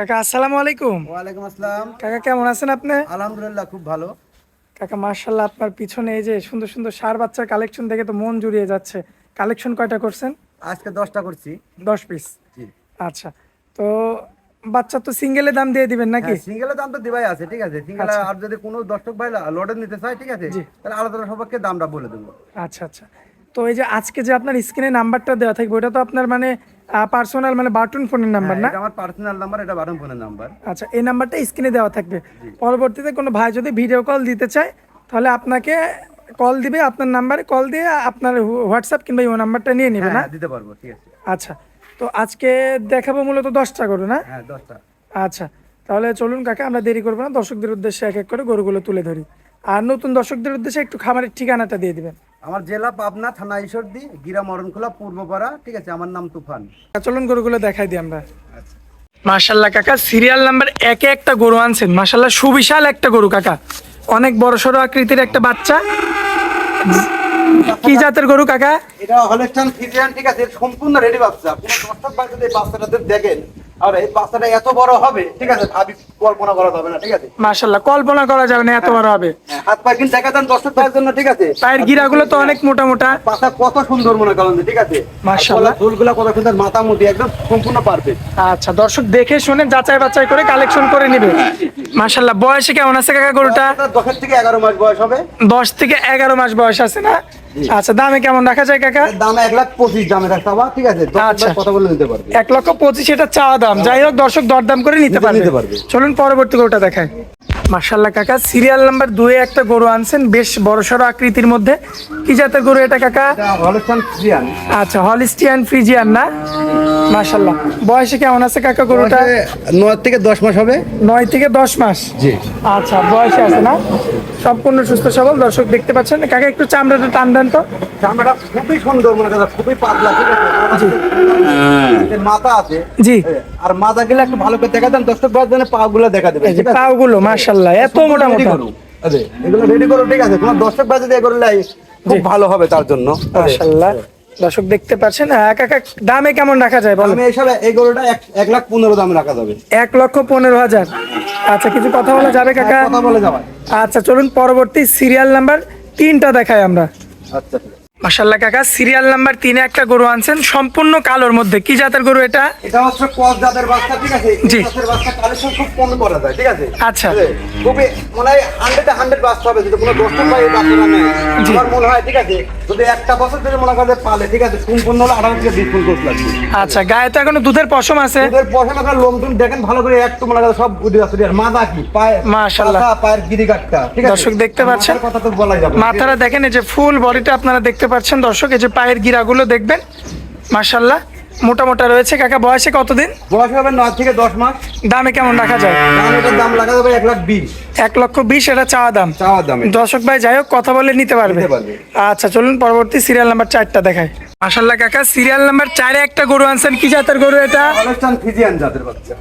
কাকা আসসালামু আলাইকুম। ওয়ালাইকুম আসসালাম। কাকা কেমন আছেন আপনি? আলহামদুলিল্লাহ খুব ভালো। কাকা মার্শাল্লাহ আপনার পিছনে এই যে সুন্দর সুন্দর সার বাচ্চার কালেকশন দেখে তো মন জুড়িয়ে যাচ্ছে। কালেকশন কয়টা করছেন? আজকে দশটা করছি। দশ পিস জি। আচ্ছা তো বাচ্চা তো সিঙ্গেলে দাম দিয়ে দিবেন নাকি? সিঙ্গেলের দাম তো দিবাই আছে ঠিক আছে। সিঙ্গেল আর যদি কোনো দর্শক ভাই লোডে নিতে চায় ঠিক আছে তাহলে আলাদা সবাইকে দামটা বলে দেবো। আচ্ছা আচ্ছা। তো এই যে আজকে যে আপনার স্ক্রিনে নাম্বারটা দেওয়া থাকবে ওটা তো আপনার মানে পার্সোনাল মানে বাটন ফোনের নাম্বার না? আমার পার্সোনাল নাম্বার এটা বারণ ফোনের নাম্বার আচ্ছা এই নাম্বারটা স্ক্রিনে দেওয়া থাকবে। পরবর্তীতে কোনো ভাই যদি ভিডিও কল দিতে চায় তাহলে আপনাকে কল দিবে আপনার নাম্বারে কল দিয়ে আপনার হোয়াটসঅ্যাপ কিংবা ইমো নাম্বারটা নিয়ে নেবে না? হ্যাঁ দিতে পারব ঠিক আছে। আচ্ছা তো আজকে দেখাবো মূলত দশটা গরু না? হ্যাঁ দশটা। আচ্ছা তাহলে চলুন কাকা আমরা দেরি করব না। দর্শকদের উদ্দেশ্যে এক এক করে গরুগুলো তুলে ধরি। আর নতুন দর্শকদের উদ্দেশ্যে একটু খামারের ঠিকানাটা দিয়ে দিবেন। আমার জেলা পাবনা থানা ঈশ্বরদী গিরা মরণখোলা পূর্বপাড়া ঠিক আছে আমার নাম তুফান। চলুন গরুগুলো দেখাই দিই আমরা। আচ্ছা। মাশাল্লাহ কাকা সিরিয়াল নাম্বার একে একটা গরু আনছেন। মাশাল্লাহ সুবিশাল একটা গরু কাকা। অনেক বড় সড়ো আকৃতির একটা বাচ্চা। কি জাতের গরু কাকা? এটা হলেস্টান ফিজিয়ান ঠিক আছে সম্পূর্ণ রেডি বাচ্চা। কোনো দর্শক ভাই যদি দেখেন। আর এই বাচ্চাটা এত বড় হবে ঠিক আছে ভাবি কল্পনা করা যাবে না ঠিক আছে? মাশাল্লাহ কল্পনা করা যাবে না এত বড় হবে। হ্যাঁ, হাত পা কিন্তু দেখা যান দর্শক ভাইয়ের জন্য ঠিক আছে? পায়ের গিরাগুলো তো অনেক মোটা মোটা। পাতা কত সুন্দর মনে করেন ঠিক আছে? মাশাআল্লাহ। ফুলগুলা কত সুন্দর মাথা মুটি একদম সম্পূর্ণ পারফেক্ট আচ্ছা দর্শক দেখে শুনে যাচাই বাছাই করে কালেকশন করে নিবে। মাশাল্লাহ বয়সে কেমন আছে কাকা গরুটা? দশের থেকে এগারো মাস বয়স হবে। দশ থেকে এগারো মাস বয়স আছে না? আচ্ছা দামে কেমন রাখা যায় কাকা? দাম এক লাখ পঁচিশ দামে রাখতে হবে ঠিক আছে আচ্ছা। কথা বলে নিতে পারবে। এক লক্ষ পঁচিশ এটা চাওয়া দাম। যাই হোক দর্শক দরদাম করে নিতে নিতে- পারবে। নিতে পারবে। চলুন পরবর্তী ওটা দেখায় মার্শাল্লাহ কাকা। সিরিয়াল নাম্বার দুয়ে একটা গরু আনছেন বেশ বড় সড়ো আকৃতির মধ্যে। কি জাতের গরু এটা কাকা? এটা হলস্টান ফিজিয়ান আচ্ছা হলিস্টিয়ান ফ্রিজিয়ান না? মার্শাল্লাহ বয়সে কেমন আছে কাকা গরুটা? নয় থেকে দশ মাস হবে। নয় থেকে দশ মাস? জি। আচ্ছা বয়সে আছে না? সম্পূর্ণ সুস্থ সবল দর্শক দেখতে পাচ্ছেন। কাকা একটু চামড়াটা টান দেন তো। চামড়াটা খুবই সুন্দর মনে করেন খুবই পাতলা ঠিক আছে? মাথা আছে। জি। আর মাথা গেলে একটু ভালো করে দেখা দেন দর্শক পা গুলো দেখা দেবে এই যে পাগুলো এত মোটা মোটা করো। এগুলো রেডি করো ঠিক আছে। তোমার দর্শক খুব ভালো হবে তার জন্য। মার্শাল্লাহ দর্শক দেখতে পাচ্ছেন হ্যাঁ কাকা দামে কেমন রাখা যায় বলো আমি এইসব এই গরুটা এক- এক লাখ পনেরো দামে রাখা যাবে। এক লক্ষ পনেরো হাজার। আচ্ছা কিছু কথা বলা যাবে কাকা? কথা বলে যাওয়া আচ্ছা চলুন পরবর্তী সিরিয়াল নাম্বার তিনটা দেখাই আমরা। আচ্ছা। মাসাল্লাহ কাকা সিরিয়াল নাম্বার তিনে একটা গরু আনছেন সম্পূর্ণ কালোর মধ্যে কি জাতের গরু এটা এটা হচ্ছে কস জাতের বাচ্চা ঠিক আছে জি। জাতের বাচ্চা কালেকশন খুব কম করা যায় ঠিক আছে আচ্ছা। খুবই মানে হয় হান্ড্রেডে হান্ড্রেড বাচ্চা হবে যদি কোনো বাচ্চাটা। আমার মনে হয় ঠিক আছে যদি একটা বছর যদি মনে করে পালে ঠিক আছে সম্পূর্ণ হলে আঠারো থেকে বিশ ফুল কোর্স লাগবে আচ্ছা গায়ে তো এখনও দুধের পশম আছে ওদের পয়সা টাকার লোম টুম দেখেন ভালো করে একটু মনে করে সব উঠে আসছে আর মাথা কি পায়ে মাশাআল্লাহ। পাতা, পায়ের গিরিগাটটা ঠিক আছে দর্শক দেখতে পাচ্ছেন? মাথার কথা তো বলাই যাবে। মাথাটা দেখেন এই যে ফুল বডিটা আপনারা দেখতে পাচ্ছেন দর্শক এই যে পায়ের গিরাগুলো দেখবেন মাসাল্লাহ মোটা মোটা রয়েছে। কাকা বয়সে কতদিন? বয়স হবে নয় থেকে দশ মাস। দামে কেমন রাখা যায়? দাম এটার দাম লাগা যাবে এক লাখ বিশ। এক লক্ষ বিশ এটা চাওয়া দাম। চাওয়া দাম। দর্শক ভাই যাই হোক কথা বলে নিতে পারবে। আচ্ছা চলুন পরবর্তী সিরিয়াল নাম্বার চারটা দেখায় মাসাল্লাহ কাকা সিরিয়াল নাম্বার চারে একটা গরু আনছেন কি জাতের গরু এটা? অনুষ্ঠান ফিজিয়ান জাতের বাচ্চা।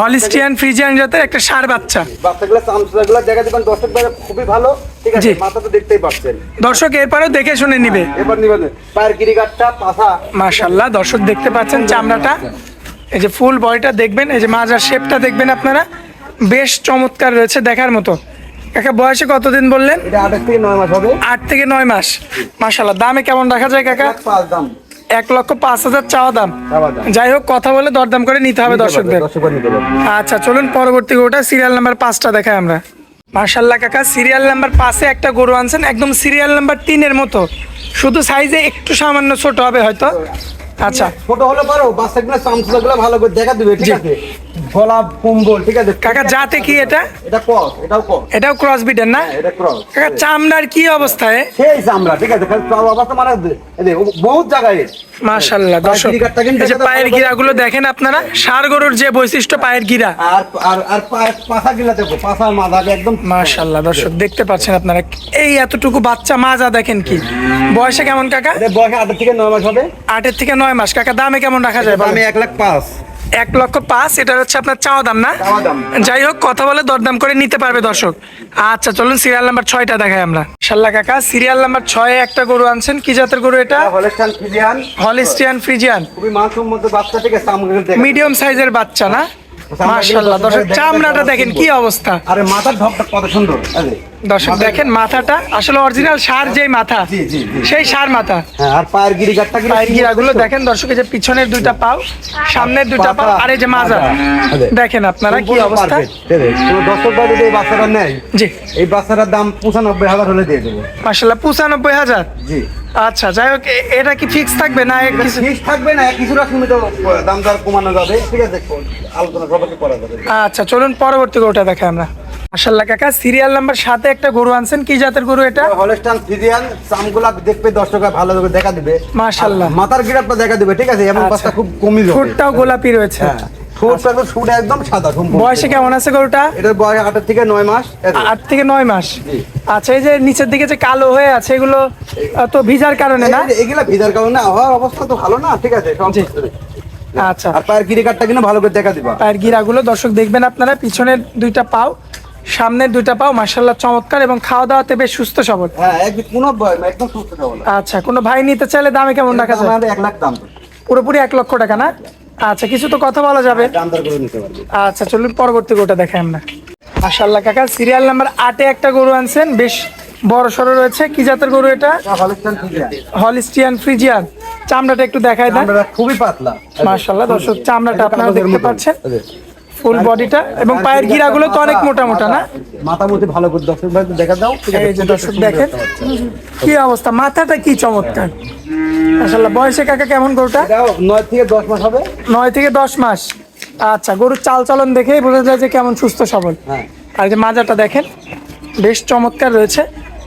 হলিস্টিয়ান ফ্রিজিয়ান জাতের একটা সার বাচ্চা। বাচ্চাগুলো চামচাগুলো দেখা দেবেন দর্শক ভাই খুবই ভালো। ঠিক আছে মাথা তো দেখতেই পাচ্ছেন। দর্শক এরপরেও দেখে শুনে নিবে। এবার নিবেন পায়ের গিরিগাটটা পাশা মাশাল্লাহ দর্শক দেখতে পাচ্ছেন চামড়াটা। এই যে ফুল বডিটা দেখবেন এই যে মাজার শেপটা দেখবেন আপনারা। বেশ চমৎকার রয়েছে দেখার মতো। কাকা বয়সে কতদিন বললেন? আট থেকে নয় মাস মাশাল্লাহ দামে কেমন রাখা যায় কাকা? এক লক্ষ পাঁচ হাজার চাওয়া দাম। যাই হোক কথা বলে দরদাম করে নিতে হবে দর্শকদের। আচ্ছা চলুন পরবর্তী গরুটা সিরিয়াল নাম্বার পাঁচটা দেখাই আমরা। মার্শাল্লাহ কাকা সিরিয়াল নাম্বার পাঁচে একটা গরু আনছেন একদম সিরিয়াল নাম্বার তিনের মতো। শুধু সাইজে একটু সামান্য ছোট হবে হয়তো। আচ্ছা। ছোট হলে পারো বাচ্চাগুলো ভালো করে দেখা দিবে ঠিক আছে? গলা কম্বল ঠিক আছে? কাকা জাতে কি এটা? এটা? কস এটাও কস এটাও ক্রস না? এটা ক্রস কাকা চামড়ার কি অবস্থায় সেই চামড়া ঠিক আছে? খালি চামড়া অবস্থা মানে এই বহুত জায়গায় মাশাল্লাহ দর্শক এই যে পায়ের গিরাগুলো দেখেন আপনারা ষাড় গরুর যে বৈশিষ্ট্য পায়ের গিরা। আর আর আর গিলা দেখো মাথা একদম। মাশাল্লাহ দর্শক দেখতে পাচ্ছেন আপনারা এই এতটুকু বাচ্চা মাজা দেখেন কি? বয়সে কেমন কাকা? বয়সে আট থেকে নয় মাস হবে। আটের থেকে নয় মাস কাকা দামে কেমন রাখা যায়? আমি এক লাখ পাঁচ। এক লক্ষ পাঁচ এটা হচ্ছে আপনার চাওয়া দাম না? যাই হোক কথা বলে দরদাম করে নিতে পারবে দর্শক। আচ্ছা চলুন সিরিয়াল নাম্বার ছয়টা দেখাই আমরা। শাল্লা কাকা সিরিয়াল নাম্বার ছয়ে একটা গরু আনছেন। কি জাতের গরু এটা? হলিস্টিয়ান ফ্রিজিয়ান মিডিয়াম সাইজের বাচ্চা না? মাশাল্লাহ দর্শক চামড়াটা দেখেন কি অবস্থা? আরে মাথার ঢকটা কত সুন্দর। দর্শক দেখেন মাথাটা আসলে অরিজিনাল সার মাথা জি, জি, জি। সেই সার মাথা। হ্যাঁ আর পায়ের পায়ের গিরাগুলো দেখেন দর্শক যে পিছনের দুইটা পাও সামনের দুইটা পাও আর এই যে মাজা। দেখেন আপনারা কি অবস্থা? দর্শক ভাই যদি এই বাচ্চাটা নেয় জি। এই বাচ্চাটার দাম পঁচানব্বই হাজার হলে দিয়ে দেবো। মাসাল্লাহ পঁচানব্বই হাজার? জি। আচ্ছা যাই হোক এটা কি ফিক্স থাকবে না কিছু? ফিস থাকবে না কিছুটা সীমিত দাম দর কমানো যাবে। ঠিক আছে আলোচনা সবাইকে করা যাবে। আচ্ছা চলুন পরবর্তী গরুটা দেখাই আমরা। মাসাল্লাহ কাকা সিরিয়াল নাম্বার সাথে একটা গরু আনছেন কি জাতের গরু এটা? হলস্টান ফিজিয়ান চামগুলা দেখবে দর্শকরা ভালো করে দেখা দিবে। মাশাআল্লাহ। মাথার গিরাপটা দেখা দিবে ঠিক আছে? এবং আচ্ছা। খুব কমই ঠোঁটটাও গোলাপি রয়েছে। হ্যাঁ একদম সাদা বয়সে কেমন আছে গরুটা? এটার বয়স থেকে নয় মাস আট থেকে নয় মাস। আচ্ছা এই যে নিচের দিকে যে কালো হয়ে আছে এগুলো তো ভিজার কারণে না? এগুলা ভিজার কারণে অবস্থা তো ভালো না ঠিক আছে? আচ্ছা। আর পায়ের গিরিকাটটা কিনা ভালো করে দেখা দিবা। পায়ের গিরাগুলো দর্শক দেখবেন আপনারা পিছনের দুইটা পাও। সামনের দুইটা পাও মার্শাল্লাহ চমৎকার এবং খাওয়া দাওয়াতে বেশ সুস্থ সবল। হ্যাঁ একদম কোনো ভয় না, একদম সুস্থ সবল। আচ্ছা কোনো ভাই নিতে চাইলে দামে কেমন রাখা যায় আমাদের এক লাখ দাম। পুরোপুরি এক লক্ষ টাকা না? আচ্ছা কিছু তো কথা বলা যাবে। দাম দর করে নিতে পারবে। আচ্ছা চলুন পরবর্তী গরুটা দেখাই আমরা। মাশাল্লাহ কাকা সিরিয়াল নাম্বার আটে একটা গরু আনছেন বেশ বড় সড়ো রয়েছে। কি জাতের গরু এটা? হলিস্টিয়ান ফ্রিজিয়ান চামড়াটা একটু দেখাই দেন। খুবই পাতলা। মাশাল্লাহ দর্শক চামড়াটা আপনারা দেখতে পাচ্ছেন। ফুল বডিটা এবং পায়ের গিরাগুলো তো অনেক মোটা মোটা না? মাথা মধ্যে ভালো করে দর্শক ভাই দেখা দাও এই যে দর্শক দেখেন। কি অবস্থা মাথাটা কি চমৎকার। মাশাল্লাহ বয়সে কাকা কেমন গরুটা? নয় থেকে দশ মাস হবে। নয় থেকে দশ মাস। আচ্ছা গরুর চাল চলন দেখেই বোঝা যায় যে কেমন সুস্থ সবল। হ্যাঁ। আর এই যে মাজাটা দেখেন বেশ চমৎকার রয়েছে।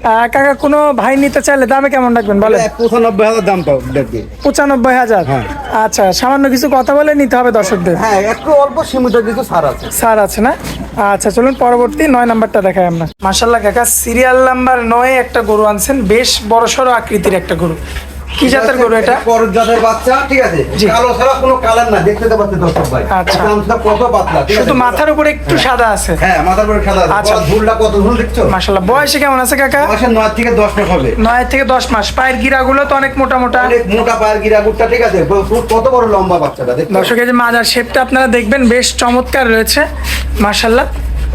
কাকা কোনো ভাই নিতে চাইলে দামে কেমন রাখবেন? বলে পঁচানব্বই হাজার দাম পাবো পঁচানব্বই হাজার? হ্যাঁ। আচ্ছা সামান্য কিছু কথা বলে নিতে হবে দর্শকদের। হ্যাঁ একটু অল্প সীমিত কিছু ছাড় আছে। সার আছে না? আচ্ছা চলুন পরবর্তী নয় নাম্বারটা দেখাই আমরা। মার্শাল্লাহ কাকা সিরিয়াল নাম্বার নয় একটা গরু আনছেন বেশ বড় সড়ো আকৃতির একটা গরু। কি জাতের গরু এটা? জাতের বাচ্চা ঠিক আছে? কালো ছাড়া কোনো কালার না দেখতে তো পাচ্ছেন দর্শক ভাই। আচ্ছা। দামটা কত পাতলা শুধু মাথার উপরে একটু সাদা আছে। হ্যাঁ মাথার উপরে সাদা আচ্ছা। আচ্ছা ঝুলটা কত ঝুল দেখছ? মার্শাল্লাহ বয়সে কেমন আছে কাকা? মাসে নয় থেকে দশ মাস হবে। নয় থেকে দশ মাস। পায়ের গিরাগুলো তো অনেক মোটা মোটা। অনেক মোটা পায়ের গিরাগুটটা ঠিক আছে? কত বড় লম্বা বাচ্চাটা দেখছ দর্শকের যে মাজার শেপটা আপনারা দেখবেন বেশ চমৎকার রয়েছে। মার্শাল্লাহ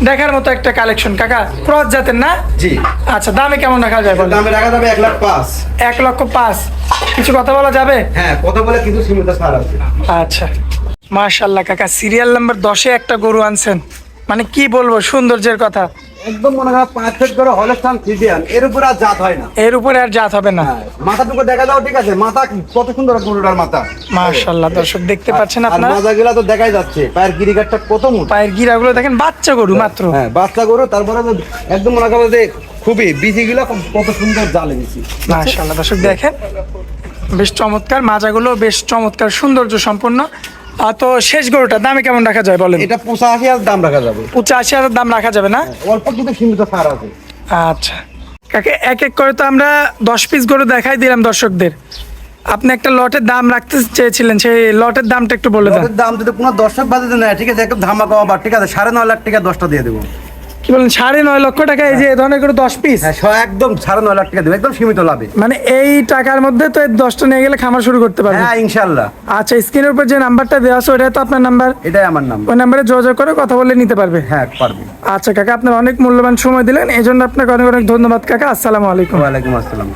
দেখার মতো একটা কালেকশন কাকা ক্রস জাতের না? জি। আচ্ছা দামে কেমন রাখা যায় দামে রাখা যাবে এক লাখ পাঁচ। এক লক্ষ পাঁচ। কিছু কথা বলা যাবে? হ্যাঁ কথা বলে কিন্তু সীমিত ছাড় আছে। আচ্ছা। মাশাল্লাহ কাকা সিরিয়াল নাম্বার দশে একটা গরু আনছেন। মানে কি বলব সৌন্দর্যের কথা। একদম মনে হয় পাঁচ ফিট করে হলস্টান ফিজিয়ান এর উপর আর জাত হয় না। এর উপরে আর জাত হবে না। হ্যাঁ মাথাটুকু দেখা দাও ঠিক আছে? মাথা কত সুন্দর গরুটার মাথা। মার্শাল্লাহ দর্শক দেখতে পাচ্ছেন আপনারা? মাথাগুলা তো দেখাই যাচ্ছে। পায়ের গিরিগারটা কত মোটা? পায়ের গিরাগুলো দেখেন বাচ্চা গরু মাত্র। হ্যাঁ বাচ্চা গরু তারপরে তো একদম মনে করো যে খুবই বিচিগুলো কত সুন্দর জালে দিছি মার্শাল্লাহ দর্শক দেখেন বেশ চমৎকার মাজাগুলো বেশ চমৎকার সৌন্দর্য সম্পন্ন। তো শেষ গরুটা দামে কেমন রাখা যায় বলেন? এটা পঁচাশি হাজার দাম রাখা যাবে। পঁচাশি হাজার দাম রাখা যাবে না? অল্প কিন্তু সীমিত ছাড় আছে। আচ্ছা। কাকে এক এক করে তো আমরা দশ পিস গরু দেখাই দিলাম দর্শকদের। আপনি একটা লটের দাম রাখতে চেয়েছিলেন সেই লটের দামটা একটু বলে দেন। দাম যদি কোনো দর্শক বাজাতে নেয় ঠিক আছে একদম ধামাকা ঠিক আছে সাড়ে নয় লাখ টাকা দশটা দিয়ে দেবো। কি বলেন সাড়ে নয় লক্ষ টাকা এই যে ধরনের করে দশ পিস হ্যাঁ একদম সাড়ে নয় লাখ টাকা দেবে একদম সীমিত লাভে। মানে এই টাকার মধ্যে তো দশটা নিয়ে গেলে খামার শুরু করতে পারবে। হ্যাঁ ইনশাল্লাহ আচ্ছা স্ক্রিনের উপর যে নাম্বারটা দেওয়া আছে ওটা তো আপনার নাম্বার? এটাই আমার নাম ওই নাম্বারে যোগাযোগ করে কথা বলে নিতে পারবে। হ্যাঁ পারবে। আচ্ছা কাকা আপনার অনেক মূল্যবান সময় দিলেন এই জন্য আপনাকে অনেক অনেক ধন্যবাদ কাকা। আসসালামু আলাইকুম। ওয়ালাইকুম আসসালাম।